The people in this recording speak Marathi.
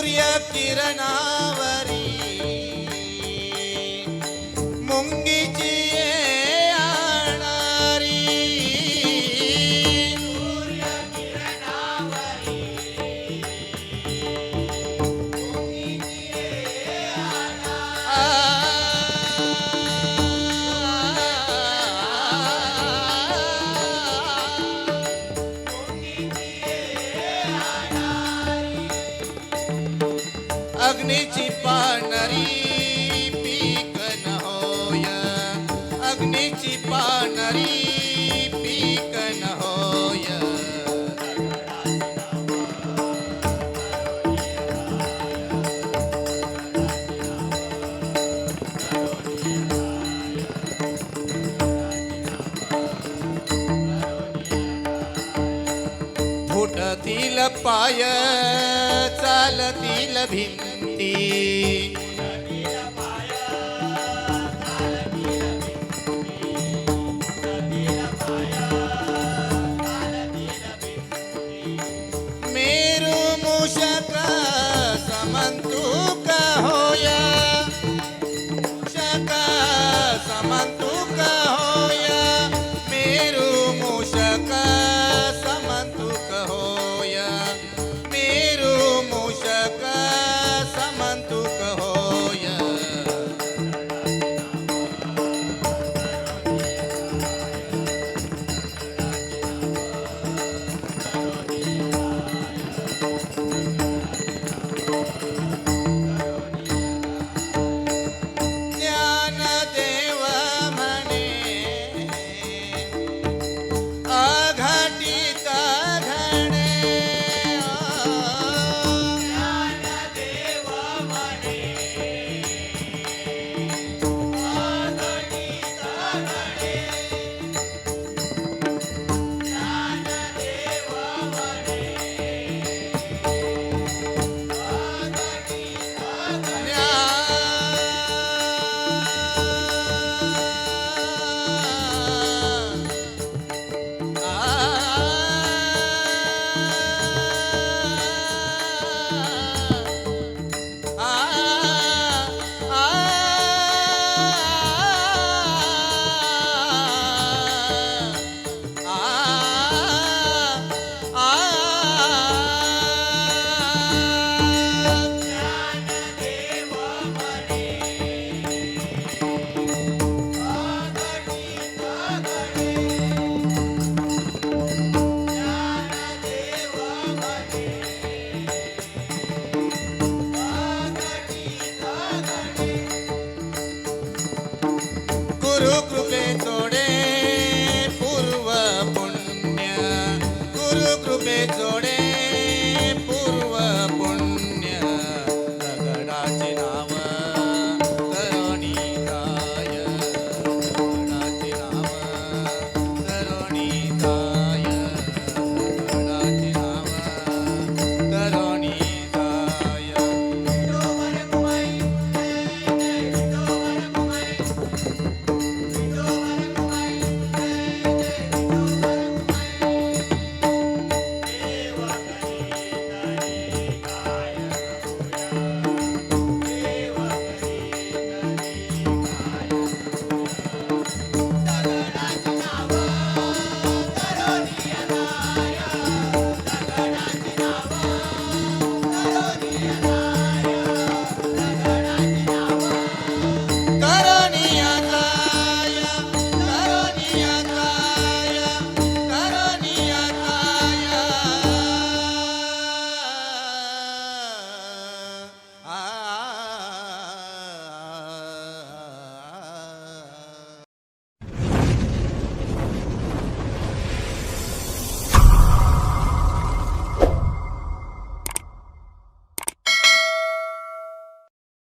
சூரிய கிரணாவ நிச்சிப்பா நரீ धरतील पाय चालतील भिंती. मेरू मूषक समंतुक होया. मूषका রূপ রূপে তো